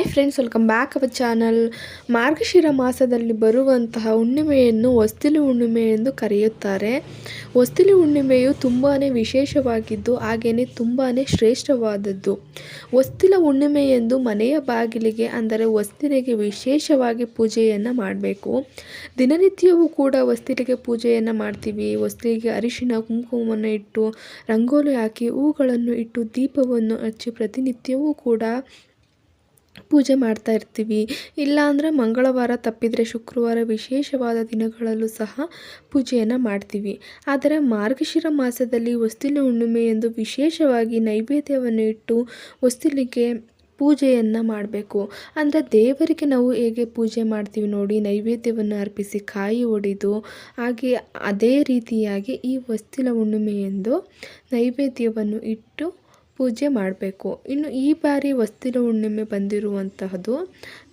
Hi friends welcome back our channel Margashira ಮಾಸದಲ್ಲಿ ಬರುವಂತಹ ಹುಣ್ಣಿಮೆಯನ್ನು ಹೊಸ್ತಿಲು ಹುಣ್ಣಿಮೆ ಎಂದು ಕರೆಯುತ್ತಾರೆ. ಹೊಸ್ತಿಲು ಹುಣ್ಣಿಮೆಯು ತುಂಬಾ ವಿಶೇಷವಾಗಿದ್ದು ಹಾಗೆಯೇ ತುಂಬಾ ಶ್ರೇಷ್ಠವಾದದ್ದು. ಹೊಸ್ತಿಲ ಹುಣ್ಣಿಮೆ ಎಂದು ಮನೆಯ ಬಾಗಿಲಿಗೆ, ಅಂದರೆ ಹೊಸ್ತಿಲಿಗೆ ವಿಶೇಷವಾಗಿ ಪೂಜೆಯನ್ನು ಮಾಡಬೇಕು. ದಿನನಿತ್ಯವೂ ಕೂಡ ಹೊಸ್ತಿಲಿಗೆ ಪೂಜೆಯನ್ನು ಮಾಡ್ತೀವಿ. ಹೊಸ್ತಿಲಿಗೆ ಅರಿಶಿನ ಕುಂಕುಮವನ್ನು ಇಟ್ಟು, ರಂಗೋಲಿ ಹಾಕಿ ಹೂಗಳನ್ನು ಇಟ್ಟು, ದೀಪವನ್ನು ಹಚ್ಚಿ ಪ್ರತಿನಿತ್ಯವೂ ಕೂಡ ಪೂಜೆ ಮಾಡ್ತಾ ಇರ್ತೀವಿ. ಇಲ್ಲಾಂದರೆ ಮಂಗಳವಾರ ತಪ್ಪಿದರೆ ಶುಕ್ರವಾರ ವಿಶೇಷವಾದ ದಿನಗಳಲ್ಲೂ ಸಹ ಪೂಜೆಯನ್ನು ಮಾಡ್ತೀವಿ. ಆದರೆ ಮಾರ್ಗಶಿರ ಮಾಸದಲ್ಲಿ ಹೊಸ್ತಿಲು ಹುಣ್ಣಿಮೆ ಎಂದು ವಿಶೇಷವಾಗಿ ನೈವೇದ್ಯವನ್ನು ಇಟ್ಟು ಹೊಸ್ತಿಲಿಗೆ ಪೂಜೆಯನ್ನು ಮಾಡಬೇಕು. ಅಂದರೆ ದೇವರಿಗೆ ನಾವು ಹೇಗೆ ಪೂಜೆ ಮಾಡ್ತೀವಿ ನೋಡಿ, ನೈವೇದ್ಯವನ್ನು ಅರ್ಪಿಸಿ ಕಾಯಿ ಒಡೆದು ಹಾಗೆ ಅದೇ ರೀತಿಯಾಗಿ ಈ ಹೊಸ್ತಿಲ ಹುಣ್ಣಿಮೆಯೆಂದು ನೈವೇದ್ಯವನ್ನು ಇಟ್ಟು ಪೂಜೆ ಮಾಡಬೇಕು. ಇನ್ನು ಈ ಬಾರಿ ವಸ್ತಿನ ಹುಣ್ಣಿಮೆ ಬಂದಿರುವಂತಹದ್ದು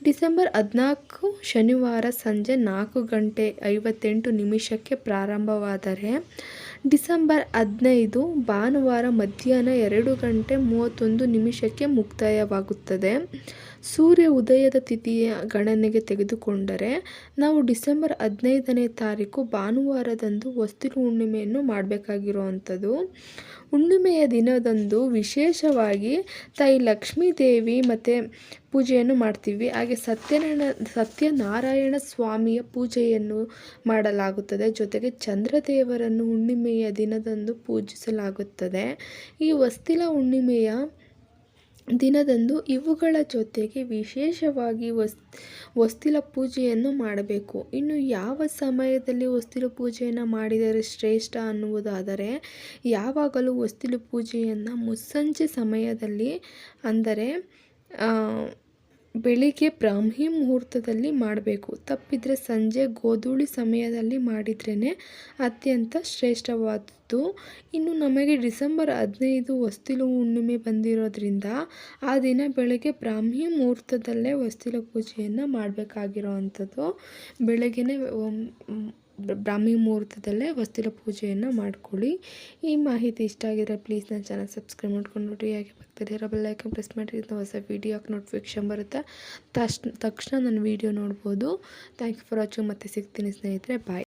ಡಿಸೆಂಬರ್ ಹದಿನಾಲ್ಕು ಶನಿವಾರ ಸಂಜೆ ನಾಲ್ಕು ಗಂಟೆ ಐವತ್ತೆಂಟು ನಿಮಿಷಕ್ಕೆ ಪ್ರಾರಂಭವಾದರೆ ಡಿಸೆಂಬರ್ ಹದಿನೈದು ಭಾನುವಾರ ಮಧ್ಯಾಹ್ನ ಎರಡು ಗಂಟೆ ಮೂವತ್ತೊಂದು ನಿಮಿಷಕ್ಕೆ ಮುಕ್ತಾಯವಾಗುತ್ತದೆ. ಸೂರ್ಯ ಉದಯದ ತಿಥಿಯ ಗಣನೆಗೆ ತೆಗೆದುಕೊಂಡರೆ ನಾವು ಡಿಸೆಂಬರ್ ಹದಿನೈದನೇ ತಾರೀಕು ಭಾನುವಾರದಂದು ಹೊಸ್ತಿಲು ಹುಣ್ಣಿಮೆಯನ್ನು ಮಾಡಬೇಕಾಗಿರುವಂಥದ್ದು. ಹುಣ್ಣಿಮೆಯ ದಿನದಂದು ವಿಶೇಷವಾಗಿ ತಾಯಿ ಲಕ್ಷ್ಮೀ ದೇವಿ ಮತ್ತು ಪೂಜೆಯನ್ನು ಮಾಡ್ತೀವಿ. ಹಾಗೆ ಸತ್ಯನಾರಾಯಣ ಸತ್ಯನಾರಾಯಣ ಸ್ವಾಮಿಯ ಪೂಜೆಯನ್ನು ಮಾಡಲಾಗುತ್ತದೆ. ಜೊತೆಗೆ ಚಂದ್ರದೇವರನ್ನು ಹುಣ್ಣಿಮೆಯ ದಿನದಂದು ಪೂಜಿಸಲಾಗುತ್ತದೆ. ಈ ವಸ್ತಿಲ ಹುಣ್ಣಿಮೆಯ ದಿನದಂದು ಇವುಗಳ ಜೊತೆಗೆ ವಿಶೇಷವಾಗಿ ವಸ್, ವಸ್ತಿಲ ಪೂಜೆಯನ್ನು ಮಾಡಬೇಕು. ಇನ್ನು ಯಾವ ಸಮಯದಲ್ಲಿ ವಸ್ತಿಲ ಪೂಜೆಯನ್ನು ಮಾಡಿದರೆ ಶ್ರೇಷ್ಠ ಅನ್ನುವುದಾದರೆ, ಯಾವಾಗಲೂ ವಸ್ತಿಲು ಪೂಜೆಯನ್ನು ಮುಸ್ಸಂಜೆ ಸಮಯದಲ್ಲಿ ಅಂದರೆ ಬೆಳಿಗ್ಗೆ ಬ್ರಾಹ್ಮಿ ಮುಹೂರ್ತದಲ್ಲಿ ಮಾಡಬೇಕು. ತಪ್ಪಿದರೆ ಸಂಜೆ ಗೋಧೂಳಿ ಸಮಯದಲ್ಲಿ ಮಾಡಿದ್ರೇ ಅತ್ಯಂತ ಶ್ರೇಷ್ಠವಾದದ್ದು. ಇನ್ನು ನಮಗೆ ಡಿಸೆಂಬರ್ ಹದಿನೈದು ಹೊಸ್ತಿಲು ಹುಣ್ಣಿಮೆ ಬಂದಿರೋದ್ರಿಂದ ಆ ದಿನ ಬೆಳಗ್ಗೆ ಬ್ರಾಹ್ಮಿ ಮುಹೂರ್ತದಲ್ಲೇ ಹೊಸ್ತಿಲು ಪೂಜೆಯನ್ನು ಮಾಡಬೇಕಾಗಿರೋ ಅಂಥದ್ದು ಬೆಳಗ್ಗೆನೇ ಬ್ರಾಹ್ಮಿ ಮುಹೂರ್ತದಲ್ಲೇ ವಸ್ತಿಲ ಪೂಜೆಯನ್ನು ಮಾಡ್ಕೊಳ್ಳಿ. ಈ ಮಾಹಿತಿ ಇಷ್ಟ ಆಗಿದ್ರೆ ಪ್ಲೀಸ್ ನನ್ನ ಚಾನಲ್ ಸಬ್ಸ್ಕ್ರೈಬ್ ಮಾಡ್ಕೊಂಡು ನೋಡಿ ಹಾಗೆ ಪಕ್ಕದಲ್ಲಿರೋ ಬೆಲ್ಲೈಕನ್ ಪ್ರೆಸ್ ಮಾಡಿರಿ ಹೊಸ ವೀಡಿಯೋಕ್ಕೆ ನೋಟಿಫಿಕೇಶನ್ ಬರುತ್ತೆ? ತಕ್ಷಣ ತಕ್ಷಣ ನನ್ನ ವೀಡಿಯೋ ನೋಡ್ಬೋದು. ಥ್ಯಾಂಕ್ ಯು ಫಾರ್ ವಾಚಿಂಗ್ ಮತ್ತೆ ಸಿಗ್ತೀನಿ ಸ್ನೇಹಿತರೆ. ಬಾಯ್